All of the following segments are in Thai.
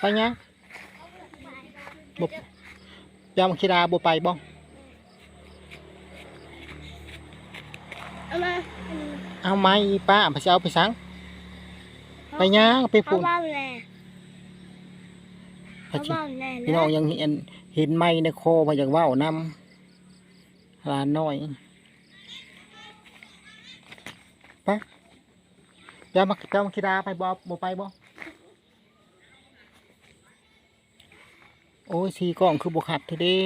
ไปยังบ่ยามคิดาบ่ไปบ่เอามาเอาไม้อีป้าไปสิเอาไปสังไปยังไปเอาพูนบ้าแน่ไปเอาสิบ้าแน่พี่น้องยังเห็นเห็นไม้ในคอพออยากเว้านำหลานน้อยไปยามยามคิดาไปบ่บ่ไปบ่ อ้ยสีกล้องคือบ่ขัดเถอะเด้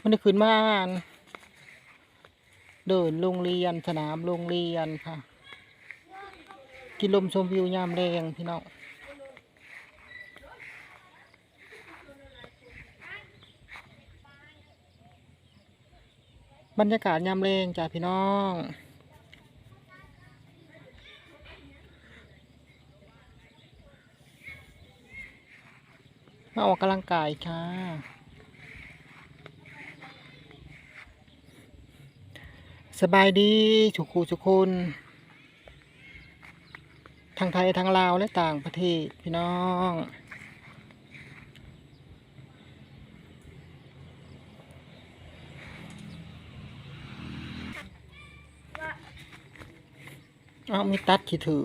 มันได้ขึ้นมานเดินโรงเรียนสนามโรงเรียนค่ะ กินลมชมวิวยามแรงพี่น้องบรรยากาศยามแรงจ้าพี่น้อง มาออกกำลังกายค่ะ สบายดีทุกคู่ทุกคนทางไทยทางลาวและต่างประเทศพี่น้องเอามีตัดที่ถือ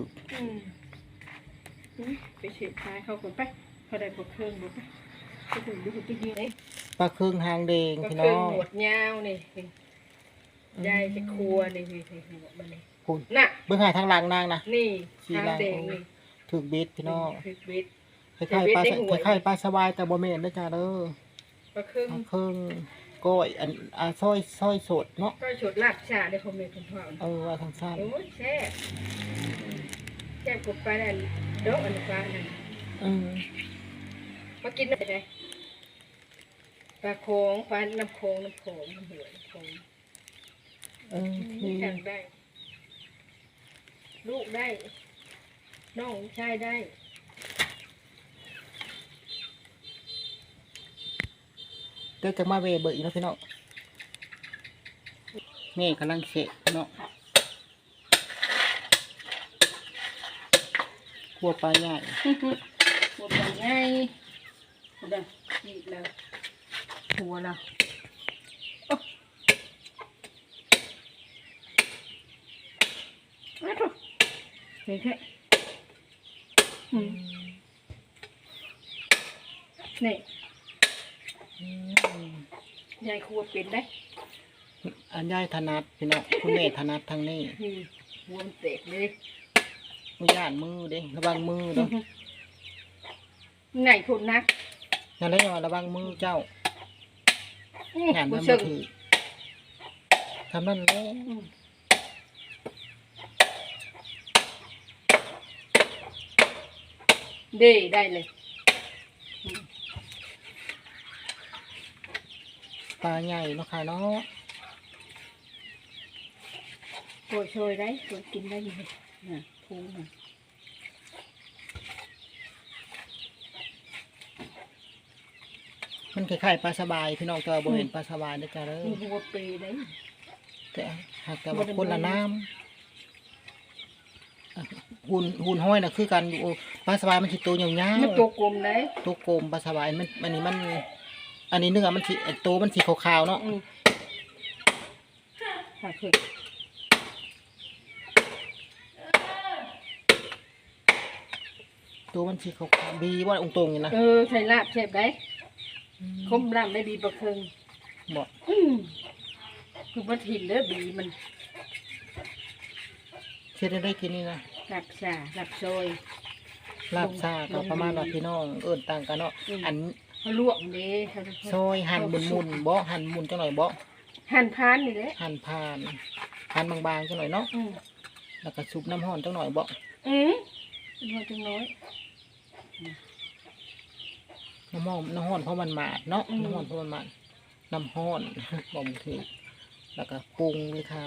ไปเฉยดท้ายเขาคนไป เขาได้บทเครื่องบทไปไปถึงดูหุ่นตัวเดียวเลยปลาเครื่องหางแดงบทพี่เคน้รื่อองงหมวดยาวนี่ยายจะครัวนี่นี่นี่หมวดมันนี่คุณน่ะ เบื้องหาทางหลังนางนะนี่สีทางหลังแดงนี่ถือเบ็ดพี่น้องคือเบ็ด คล้ายๆปลาเบ็ดได้หวยคล้ายๆปลาสวายแต่บ่แม่นเด้อจ้าเด้อปลาเครื่องปลาเครื่องก้อยอันอ่าซอยซอยสดเนาะก็ฉดลาบชาได้คอมเมนต์คุณพ่อเออว่าทางซ้ายโอ้ยแซ่บแซ่บกบปลาอันเด้ออันปลาอันนั้นอืม มากินได้ไหมปลาโค้งปลาน้ำโค้งน้ำโขงน้ำเหวน้ำโขงเออคืนี่อแข่งได้ ลูกได้ น้องชายได้เดี๋ยวจะมาเวเบิดอีกแล้วพี่น้องแม่กำลังเสะพี่น้องครัวปลาใหญ่หมดแล้วไงหม ดแล้วนี่แล้วหัวแล้วโอ๊ะมาถูกเฮ้ยแค่อืมนี่อืมยายครัวเป็นได้อันยายถนัดพี่น้องคุณแม่ถนัดทางนี้นี่หัวมันเตะเลยมือย่านมือเด้ระวังมือเด้อไหนคนนัก นั่นแหละว่าระวังมือเจ้าอืมงานกูมันเชิบ่งถือทำนั่นแหละอืมเด้ได้เลยปลาใหญ่เนาะค่ะเนาะโอยช่วยได้ช่วยกินได้อยังไงน่ะพูน่ะ มันคล้ายๆปลาสบายพี่น้องแต่ว่าบ่เห็นปลาสบายเด้อจ้าเด้อมีหัวเปรย์ได้แต่หากแต่ว่าคนละน้ำอะหุ่นหุ่นห้อยน่ะคือกันอยู่ปลาสบายมันสิตัวยาวมันตัวกลมได้ๆตัวโกมปลาสบายมันอันนี้มัน อันนี้เนื้อมันสิไอ้ตัวมันสีขาวๆเนาะอืมค่ะคือตัวมันสีขาวๆดีว่าองค์ตรงนี่นะเออใส่ลาบเชฟได้ คมลาบได้ดีประเคิงบ่อืมคือมันถิ่นเด้อบีมันเฮ็ดให้ได้กินนี่นะลาบชาลาบซอยลาบซ่าก็ประมาณว่าพี่น้องเอิ้นต่างกันเนาะอืมอันเขาลวกเด้เขาซอยหั่นมุนๆบ่หั่นมุนจังหน่อยบ่หั่นพานนี่แหละหั่นผ่านหั่นบางๆจังหน่อยเนาะอืมแล้วก็ซุปน้ำร้อนจังหน่อยบ่อืมน้อยจังน้อย น้ำร้อนน้ำร้อนเพราะมันหมาดเนาะอืมน้ำร้อนเพราะมันหมาดน้ำร้อนบ่มถือแล้วก็ปรุงเลยค่ะ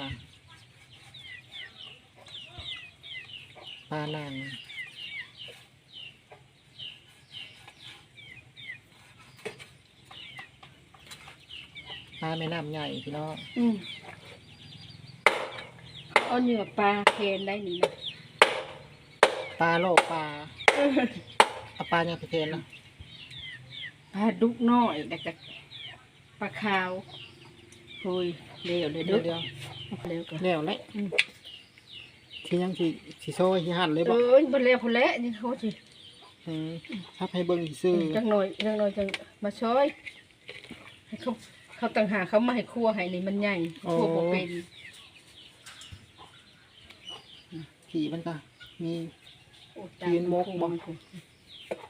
ปลานังปลาแม่น้ำใหญ่พี่น้องอืมเอาเนื้อปลาเคนได้นี่นะปลาโลกปลาเอเอาปลายังไปเทนนะ ปลาดุกน้อยแล้วก็ปลาขาวโอ้ยเร็วเลยเดี๋เด้ยวอเดี๋ยวเร็วกันแล้วเลยที่ยังสิสิโซ่สิหั่นเลยบ่เอ้ยบ่เร็วพอแล้วนี่เขาสิอืมทับให้เบิ่งซื่อจังหน่อยจังหน่อยจังมาช่วยให้เขาเขาต่างหากเขามาให้ครัวให้นี่มันใหญ่ครัวบ่เป็นผีมันก็มีโอ้ยืนมกบ่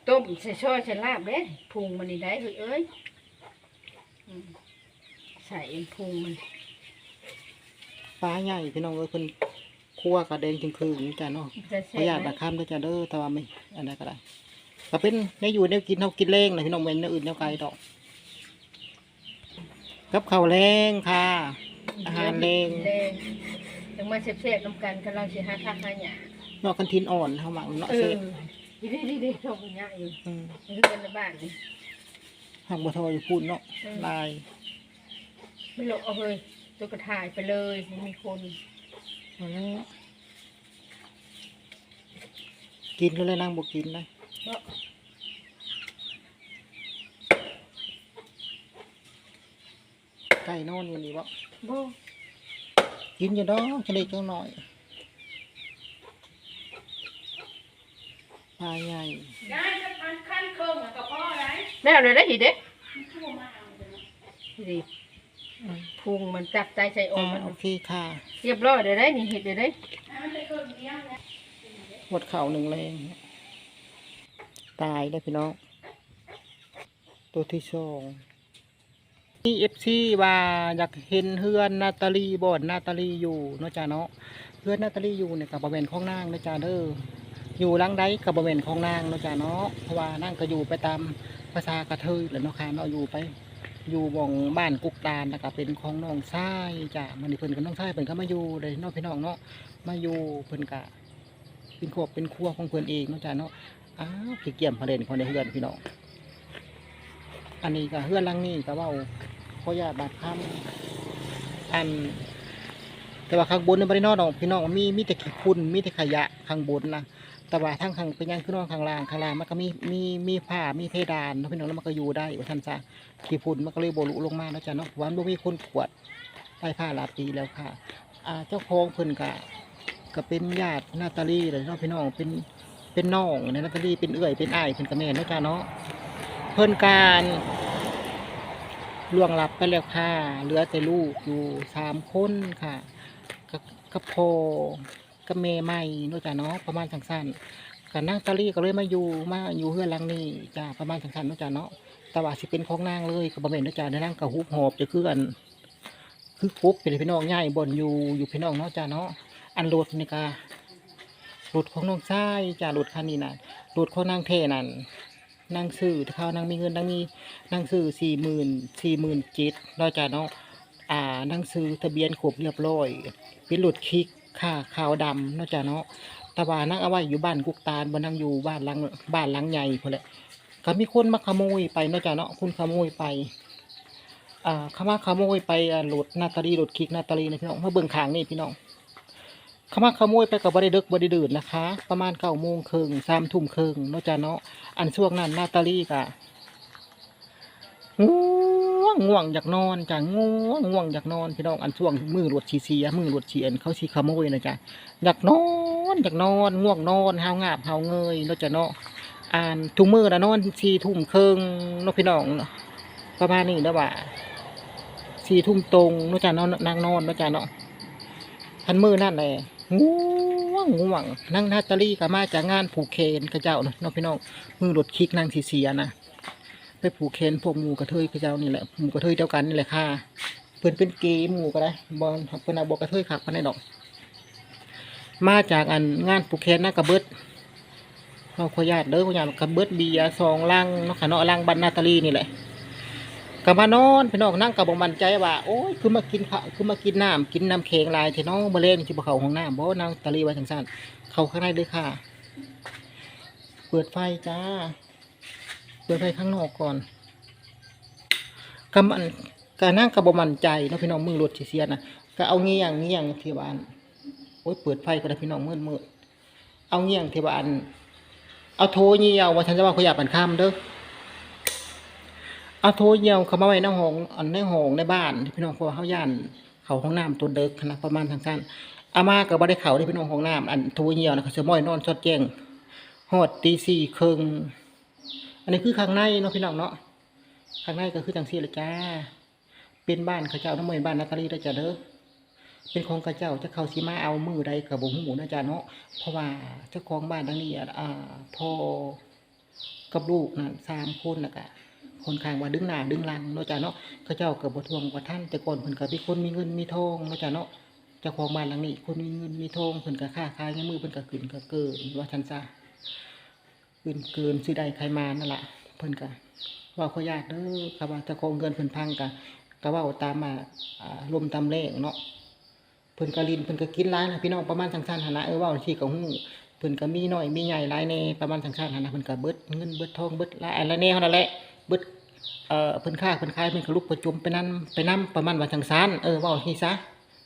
ต้มใส่ช่อยใส่ลาบเด้พุงมันนี่ได้เฮ้ยเอ้ยอืมใส่พุงมันปลาใหญ่พี่น้องเอ้ยเพิ่นคั่วกระเด็นจึงคืนจ้ะเนาะจะขแซ่ออนุญาตบบักคำด้วยจ้ะเด้อแต่ว่าไม่อันนั้นก็ได้ก็เป็นได้อยู่ได้กินเฮากินแรงนะพี่น้องเว้นแนวอื่นแนวไกลดอกกับข้าวแรงค่ะ อาหารแรง แรงจังมาแซ่บๆน้ำกันกำลังสิหาคักหาหยังนอกกันทินอ่อนเฮาหมักเนาะเอเซ่อ ดีๆๆๆชอบหยังอยู่อืมคือกันในบ้านนี่หักบ่ทออยู่พูดเนาะลาย ไม่หลบเอาเลยตัวกระถ่ายไปเลยไม่มีคนเอาแล้วกินก็เลยนั่งบ่กินเลยเพราะไก่นอนอยู่นี่บ่บ่กินอยู่ดอกจะได้จังหน่อย ปลาใหญ่ได้จะพันขั้นเครื่องกับพ่อไรได้เลยได้หีเด้ดีอืมพุงมันจับใจใส่ออ่าอกมันโอเคค่ะ เรียบร้อยเดี๋ยวได้นี่เห็ดเดี๋ยวได้หมดเข่าหนึ่งแรงตายได้อพี่น้อง ตัวที่สองนี่เอฟซีว่าอยากเห็นเฮือนนาตาลีบอนนาตาลีอยู่เนาะจ้าเนาะเฮือนนาตาลีอยู่เนี่ยกับบริเวณของนางเนาะจ้าเด้อ อยู่หลังใดกับบริเวณของนางเนาะจ้าเนาะเพราะว่านางก็อยู่ไปตามภาษากระเทยแหละเนาะค่ะเนาะอยู่ไปอยู่หมองบ้านกุกตาลแล้วก็เป็นของน้องชายจ้ะมันเพิ่นกับน้องชายเพิ่นก็มาอยู่เลยเนาะพี่น้องเนาะมาอยู่เพิ่นก็เป็นครอบเป็นครัวของเพิ่นเองเนาะจ้ะเนาะอ้าวพี่เกียมพอเล่นพอในเฮือนพี่น้องอันนี้ก็เฮือนลังนี้ก็ว้าขออนุญาตบาดคำอัน แต่ว่าข้างบนในบ่ได้นอนดอกพี่น้องมีมีแต่ขี้ฝุ่นมีแต่ขยะข้างบนนะ แต่ว่าทางข้างเป็นยังคือนอนข้างล่างข้างล่างมันก็มีมีมีผ้ามีเพดานนะพี่น้องแล้วมันก็อยู่ได้ว่าท่านซะขี้ฝุ่นมันก็เลยโบลุลงมาแล้วจ้ะเนาะวันบ่มีคนขวดไปผ้าลายปีแล้วค่ะอ่าเจ้าของเพิ่นกะก็เป็นญาตินาตาลีเลยเนาะพี่น้องเป็นเป็นน้องในนาตาลีเป็นเอื้อยเป็นอ้ายเพิ่นก็แม่นเนาะจ้ะเนาะเพิ่นการล่วงลับไปแล้วค่ะเหลือแต่ลูกอยู่สามคนค่ะกับกับพ่อ กับแม่ใหม่เนาะจ้ะเนาะประมาณสั้นๆกับนางตาลี่ก็เลยมาอยู่มาอยู่เฮือนหลังนี้จ้ะประมาณสั้นๆเนาะจ้ะเนาะแต่ว่าสิเป็นของนางเลยกับบะเม็นนะจ๊ะในนางกับฮุบหอบจะคืออันคือคบเป็นพี่น้องใหญ่บนอยู่อยู่พี่น้องเนาะจ้าเนาะอันรถนี่การถของน้องชายจ้ารถคันนี้น่ะรถของนางเทนั่นนางซื้อถ้าเขานางมีเงินนางมีนางซื้อสี่หมื่นสี่หมื่นเจ็ดเนาะจ้าเนาะอ่านางซื้อทะเบียนครบเรียบร้อยเป็นรถคลิก ค่าขาวดำเนาะจ้าเนาะต่ว่านางเอาไว้อยู่บ้านกุกตาลบนนางอยู่บ้านหลังบ้านหลังใหญ่พอแหละก็มีคนมาขโมยไปเนาะจ้ะเนาะคุณขโมยไปอ่าขามาขโมยไปหลดนาตาลีหลดคลิกนาตาลีนะพี่น้องมาเบิ่งขางนี่พี่น้องขามาขโมยไปกับบริดึกบริดื่นนะคะ ประมาณเก้าโมงครึ่งสามทุ่มครึ่งเนาะจ้ะเนาะอันช่วงนั้นนาตาลีกะง่ วงง่วงอยากนอนจ้ะง่วงง่วงอยากนอนพี่น้องอันช่วงมือรวดชีเสียมือรวดเฉียนเขาชีขโมยนะจ๊ะอยากนอนอยากนอนง่วงนอนหาวงาบหาวเงยเนาจะเนาะอ่านทุกมือนะนอนสี่ทุ่มเครงนกพี่น้องเนาะประมาณนี้นะว่าสี่ทุ่มตรงนกจ้ะนอนนางนอนนกจ้ะเนาะพันมือนั่นแหละง่วงง่วงนั่งนาตาลีก็มาจากงานผูกเคนกระเจ้าเนาะนาะพี่น้องมือรถคิกนางสีเสียนะ ไปผูกเคนพวกหมูกระเทยกระเจ้านี่แหละหมูกระเทยเดียวกันนี่แหละค่ะเพิ่อนเป็นเกย์หมูก็ได้บอลเพิ่นเอาบอกกระเทยขับมาในดอก มาจากอันงานผูกเคนหน้ากระเบิดเราขอญาตเด้อขออนุญาตกับเบิดเบียร์สองลังเนาะค่ะเนาะลังบันนาตาลีนี่แหละก็มานอนพี่น้องนั่งกับบมันใจว่าโอ้ยคือมากินข้าวคือมากินน้ำกินน้ำแข็งลายเทน้องมาเล่นที่บ่เขาของน้ำบ่นางตาลีไว้ทางสั้นเขาข้างในเลยค่ะ เปิดไฟจ้า เปิดไฟข้างนอกก่อนกำมันก็นั่งกับบมันใจนะพี่น้องมือรถเสียนะก็เอาเงี้ยงเงี้ยงเที่บ้านโอ้ยเปิดไฟก็ได้พี่น้องมืดมืดเอาเงี้ยงเที่บ้านเอาโทเหี่ยวว่าฉันจะว่าขยากปันข้ามเด้อเอาโทเหี่ยวเขามาไว้ในห้องในห้องในบ้านที่พี่น้องพราะว่าเขาย่านเขาห้องน้ำตัวเด็กนะประมาณทางการอามากับบ่ได้เขาที่พี่น้องห้องน้ำอันโทเหี่ยวนะเขาจะม้อยนอนชดแจ้งฮอดตีสี่ครึ่งอั นนี้คือข้างในเนาะพี่น้องเนาะข้างในก็คือจังซี่ละจ้า เป็นบ้านเขาเจ้าน้ำมวยบ้านนาตาลีได้จ้ะเด้อเป็นของข้าเจ้าจะเข้าสิมาเอามือใดกับบ่ฮู้นะจ๊ะเนาะเพราะว่าเจ้าของบ้านดังนี้อ่าพ่อกับลูกนั่นสามคนน่ะก็คนข้างว่าดึงหน้าดึงหลังเนาะจ๊ะเนาะข้าเจ้าก็บ่ทวงว่าท่านแต่ก่อนเพิ่นก็เป็นคนมีเงินมีทองเนาะจ๊ะเนาะเจ้าของบ้านหลังนี้คนมีเงินมีทองเพิ่นก็ค้าขายเงินมือเพิ่นก็ขึ้นก็เกินว่าซั่นซะ เกินเกินสิได้ใครมานั่นล่ะเพิ่นก็ว่าขอญาติเด้อครับว่าจ้าของเงินเพิ่นพังก็ก็เว้าตามมาอ่าลมตามแรงเนาะเพิ่นก็ลินเพิ่นก็กินหลานะพี่น้องประมาณสังสารหนะเออว่าที่ก็ฮู้เพิ่นก็มีน้อยมีใหญ่หลายในประมาณสังสารหนะเพิ่นก็เบิดเงินเบิดทองเบิดหลายอะไรแน่เท่านั้นแหละเบิดเอ่อเพิ่นค้าเพิ่นขายเพิ่นก็ลุกประจุมไปนั่นไปนํประมาณว่าสังสารเออว้าที่ซะ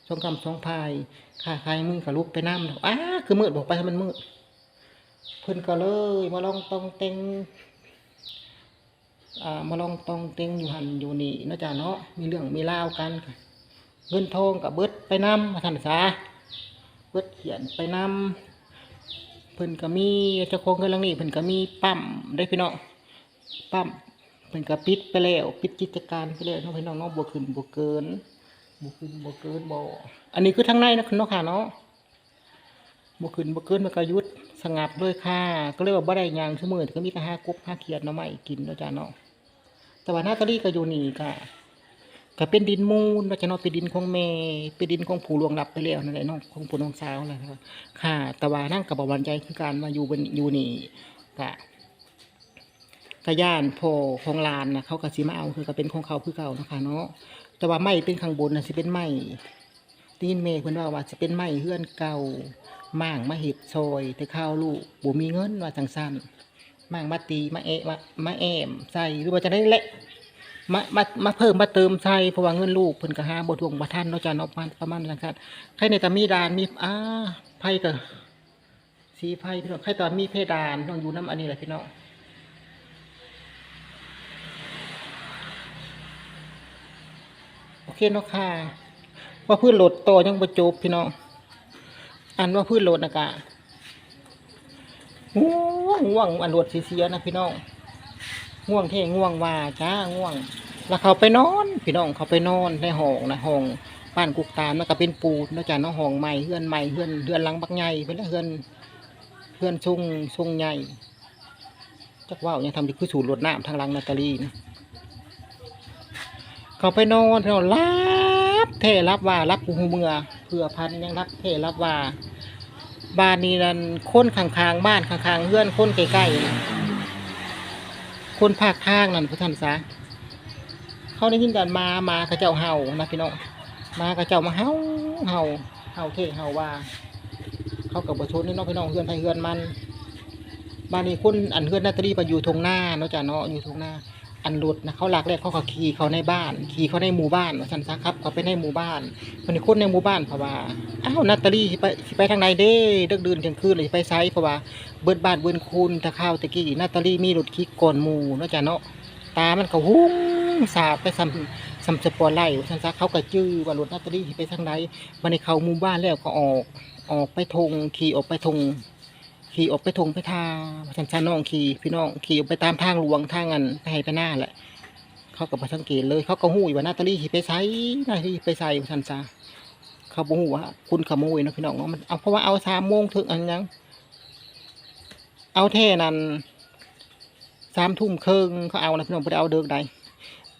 สองคำสองพายค้าขายมึงก็ลุกไปนํอ้าคือมืดบอกไปให้มันมืด เพิ่นก็เลยมาลองตองเต็งอ่ามาลองตองเต็งอยู่หันอยู่นี่นะจ้ะเนาะมีเรื่องมีรากันเงินทองกับเบิดไปนำมาท่านสาเบิดเขียนไปนำเพิ่นก็มีเจ้าของเงินลังนี้เพิ่นก็มีปั๊มได้พี่น้องปั๊มเพิ่นก็ปิดไปแล้วปิดกิจการไปแล้วน้องพี่น้องเนาะบ่ขึ้นบ่เกินบ่ขึ้นบ่เกินบ่อันนี้คือทางในนะคุณเนาะค่ะเนาะบ่ขึ้นบ่เกินมันก็ยุด สงับเลยค่ะก็เลยว่าบ่ได้ยังซุมื้อก็มีแต่ห้ากบห้าเขียดน่อไม้กินเนาะจ้ะเนาะแต่ว่าหน้าตาลีก็อยู่นี่ค่ะก็เป็นดินมูลว่าจะเนาะเป็นดินของแม่เป็นดินของผู้ลวงลับไปแล้วนั่นแหละเนาะของผู้น้องสาวนะครับค่ะแต่ว่านั่งกับวันใจคือการมาอยู่บนอยู่นี่กะกะย่านพอของลานนะเขาก็สิมาเอาคือก็เป็นของเขาคือเก่านะคะเนาะแต่ว่าไม้เป็นข้างบนน่ะสิเป็นไม้ ตีนเมฆเพิ่นว่าว่าสิเป็นไม้เฮือนเก่าม่างมาเห็ดซอยแต่ข้าวลูกบ่มีเงินว่าจังซั่นม่างมาตีมาเอะมามาแอมใส่หรือว่าจะได้เละมามามาเพิ่มมาเติมใส่เพราะว่าเงินลูกเพิ่นก็หาบ่ทวงบ่ทันเนาะจ้ะเนาะประมาณประมาณนั้นครับใครในตามีดานมีอ่าไผก็สีไผพี่น้องใครตอนมีเพดานต้องอยู่น้ำอันนี้แหละพี่น้องโอเคเนาะค่ะ ว่าพื้นโหลดโตยังบ่จบพี่น้องอันว่าพื้นโหลดนะกะง่วงง่วงอันโหลดเสียนะพี่น้องง่วงเท่ง่วงว่าจ้าง่วง แล้วเขาไปนอน พี่น้องเขาไปนอนในห้องนะห้องบ้านกุกตามแล้วก็เป็นปูนแล้วจ้าเนาะห้องใหม่เฮือนใหม่เฮือนเฮือนหลังบักใหญ่เป็นเฮือนเฮือนทรงทรงใหญ่จักว่าวยังทำดีคือสูตรรดน้ำทางลังนาตาลีนะเขาไปนอนพี่น้อง รับเท่รับว่ารับกูหูเมือเพื่อพันยังรับเท่รับว่าบ้านนี้นั่นค้นข้างๆบ้านข้างๆเฮือนค้นใกล้ๆคนภาคทางนั่นพระท่านซะเขาได้ยินกันมามาเขาเจ้าเห่านะพี่น้องมาเขาเจ้ามาเห่าเห่าเห่าเท่เห่าว่า เขากับประชนนี่น้องพี่น้องเฮือนไทยเฮือนมันบ้านนี้คนอันเฮือนนาตรีไปอยู่ทงหน้าเนาะจ้ะเนาะอยู่ทงหน้า อันรถนะเขาลักแรกเขาก็ขี่เขาในบ้าน ขี่เขาในหมู่บ้านว่าซั่นซะครับเขาไปในหมู่บ้านคนนี้คนในหมู่บ้านเพราะว่าอ้าวนาตาลีสิไปไปทางไหนเด้เดึกดื่นกลางคืนเลยไปไซเพราะว่าเบิดบ้านเบิดคูนตะข้าวตะกี้นาตาลีมีรถคิกก่อนหมู่เนาะจ้ะเนาะตามันก็หุ้งสาดไปซ้ำซ้ำสปอร์ไลท์ซั่นซะเขาก็จื้อว่ารถนาตาลีสิไปทางใดบัดนี้เขาหมู่บ้านแล้วก็ออกออกไปทงขี่ออกไปทง ขี่ออกไปทงไปทาชันซะน้องขี่พี่น้องขี่ออกไปตามทางหลวงทางอันไปให้ไปหน้าแหละ เขาก็บ่สังเกตเลย เขาก็หู้อยู่ว่านาตาลีสิไปไสนาตาลีไปไสซั่นซะเขาบ่ฮู้ว่าคุณขโมยนะพี่น้องเนาะมันเอาเพราะว่าเอา3โมงถึงอันยัง เอาแท่นั้นสามทุ่มครึ่งเขาเอานะพี่น้องไปเอาเดิกใด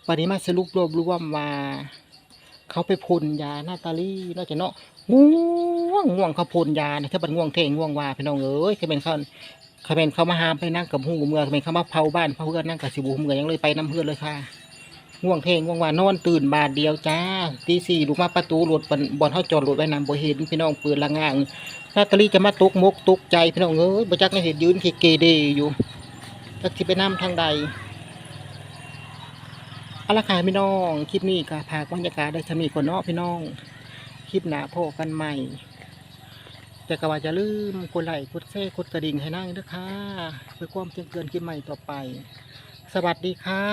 วันนี้มาสรุปรวบรวมว่าเขาไปพ่นยาหน้าตาลีน่าจะเนาะ ง่วงง่วงเขาพ่นยาเนี่ยถ้าเป็นง่วงเทงง่วงว่าพี่น้องเอ้ยเขาเป็นเขาเขาเป็นเขามาหามไปนั่งกับหูเมืองเขาเป็นเขามาเผาบ้านเผาเพื่อนนั่งกับสิบูเมืองยังเลยไปน้ำเพื่อนเลยค่ะง่วงเทงง่วงว่านอนตื่นบาทเดียวจ้าตีสี่ลูกมาประตูรถบอนบอนเขาจอดรถไว้นำบ่เห็นพี่น้องปืนละง่างนาตาลีจะมาตกมกตกใจพี่น้องเอ้ยบ่จักในเห็นยืนเคเกเดอยู่จักสิไปน้ำทางใดเอาละค่ะพี่น้อง คลิปนี้ก็พากบรรยากาศได้ชมีคนเนาะพี่น้อง ลิปหนาพอกันใหม่ แต่ก็ว่าจะลืมกดไลค์กดแชร์กดกระดิ่งให้นั่งด้วยค่ะเพื่อความเจริญเกินใหม่ต่อไป สวัสดีค่ะ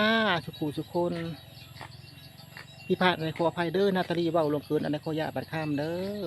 สุขูสุคนพิพาทในขออภัยเด้อนาตาลีเบาลงเกินอันในขอยาบัดข้ามเด้อ